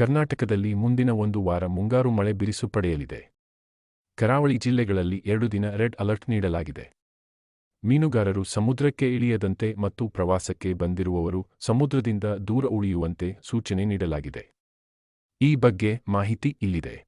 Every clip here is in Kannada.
ಕರ್ನಾಟಕದಲ್ಲಿ ಮುಂದಿನ ಒಂದು ವಾರ ಮುಂಗಾರು ಮಳೆ ಬಿರುಸು ಪಡೆಯಲಿದೆ. ಕರಾವಳಿ ಜಿಲ್ಲೆಗಳಲ್ಲಿ ಎರಡು ದಿನ ರೆಡ್ ಅಲರ್ಟ್ ನೀಡಲಾಗಿದೆ. ಮೀನುಗಾರರು ಸಮುದ್ರಕ್ಕೆ ಇಳಿಯದಂತೆ ಮತ್ತು ಪ್ರವಾಸಕ್ಕೆ ಬಂದಿರುವವರು ಸಮುದ್ರದಿಂದ ದೂರ ಉಳಿಯುವಂತೆ ಸೂಚನೆ ನೀಡಲಾಗಿದೆ. ಈ ಬಗ್ಗೆ ಮಾಹಿತಿ ಇಲ್ಲಿದೆ.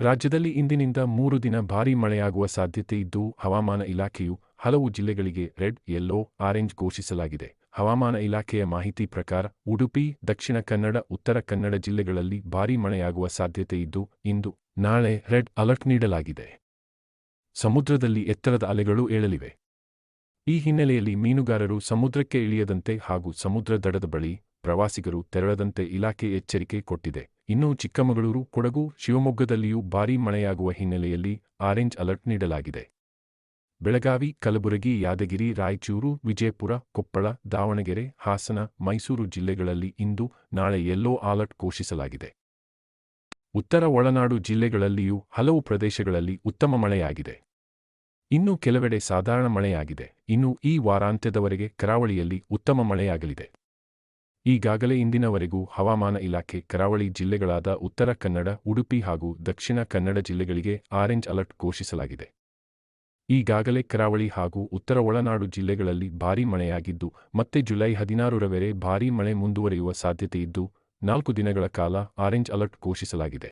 ರಾಜ್ಯದಲ್ಲಿ ಇಂದಿನಿಂದ ಮೂರು ದಿನ ಭಾರೀ ಮಳೆಯಾಗುವ ಸಾಧ್ಯತೆ ಇದ್ದು ಹವಾಮಾನ ಇಲಾಖೆಯು ಹಲವು ಜಿಲ್ಲೆಗಳಿಗೆ ರೆಡ್, ಯೆಲ್ಲೋ, ಆರೆಂಜ್ ಘೋಷಿಸಲಾಗಿದೆ. ಹವಾಮಾನ ಇಲಾಖೆಯ ಮಾಹಿತಿ ಪ್ರಕಾರ ಉಡುಪಿ, ದಕ್ಷಿಣ ಕನ್ನಡ, ಉತ್ತರ ಕನ್ನಡ ಜಿಲ್ಲೆಗಳಲ್ಲಿ ಭಾರೀ ಮಳೆಯಾಗುವ ಸಾಧ್ಯತೆ ಇದ್ದು, ಇಂದು ನಾಳೆ ರೆಡ್ ಅಲರ್ಟ್ ನೀಡಲಾಗಿದೆ. ಸಮುದ್ರದಲ್ಲಿ ಎತ್ತರದ ಅಲೆಗಳು ಏಳಲಿವೆ. ಈ ಹಿನ್ನೆಲೆಯಲ್ಲಿ ಮೀನುಗಾರರು ಸಮುದ್ರಕ್ಕೆ ಇಳಿಯದಂತೆ ಹಾಗೂ ಸಮುದ್ರ ದಡದ ಬಳಿ ಪ್ರವಾಸಿಗರು ತೆರಳದಂತೆ ಇಲಾಖೆ ಎಚ್ಚರಿಕೆ ಕೊಟ್ಟಿದೆ. ಇನ್ನೂ ಚಿಕ್ಕಮಗಳೂರು, ಕೊಡಗು, ಶಿವಮೊಗ್ಗದಲ್ಲಿಯೂ ಭಾರೀ ಮಳೆಯಾಗುವ ಹಿನ್ನೆಲೆಯಲ್ಲಿ ಆರೆಂಜ್ ಅಲರ್ಟ್ ನೀಡಲಾಗಿದೆ. ಬೆಳಗಾವಿ, ಕಲಬುರಗಿ, ಯಾದಗಿರಿ, ರಾಯಚೂರು, ವಿಜಯಪುರ, ಕೊಪ್ಪಳ, ದಾವಣಗೆರೆ, ಹಾಸನ, ಮೈಸೂರು ಜಿಲ್ಲೆಗಳಲ್ಲಿ ಇಂದು ನಾಳೆ ಯೆಲ್ಲೋ ಅಲರ್ಟ್ ಘೋಷಿಸಲಾಗಿದೆ. ಉತ್ತರ ಒಳನಾಡು ಜಿಲ್ಲೆಗಳಲ್ಲಿಯೂ ಹಲವು ಪ್ರದೇಶಗಳಲ್ಲಿ ಉತ್ತಮ ಮಳೆಯಾಗಿದೆ. ಇನ್ನು ಕೆಲವೆಡೆ ಸಾಧಾರಣ ಮಳೆಯಾಗಿದೆ. ಇನ್ನು ಈ ವಾರಾಂತ್ಯದವರೆಗೆ ಕರಾವಳಿಯಲ್ಲಿ ಉತ್ತಮ ಮಳೆಯಾಗಲಿದೆ. ಈಗಾಗಲೇ ಇಂದಿನವರೆಗೂ ಹವಾಮಾನ ಇಲಾಖೆ ಕರಾವಳಿ ಜಿಲ್ಲೆಗಳಾದ ಉತ್ತರ ಕನ್ನಡ, ಉಡುಪಿ ಹಾಗೂ ದಕ್ಷಿಣ ಕನ್ನಡ ಜಿಲ್ಲೆಗಳಿಗೆ ಆರೆಂಜ್ ಅಲರ್ಟ್ ಘೋಷಿಸಲಾಗಿದೆ. ಈಗಾಗಲೇ ಕರಾವಳಿ ಹಾಗೂ ಉತ್ತರ ಒಳನಾಡು ಜಿಲ್ಲೆಗಳಲ್ಲಿ ಭಾರೀ ಮಳೆಯಾಗಿದ್ದು, ಮತ್ತೆ ಜುಲೈ ಹದಿನಾರರವರೆ ಭಾರೀ ಮಳೆ ಮುಂದುವರಿಯುವ ಸಾಧ್ಯತೆಯಿದ್ದು, ನಾಲ್ಕು ದಿನಗಳ ಕಾಲ ಆರೆಂಜ್ ಅಲರ್ಟ್ ಘೋಷಿಸಲಾಗಿದೆ.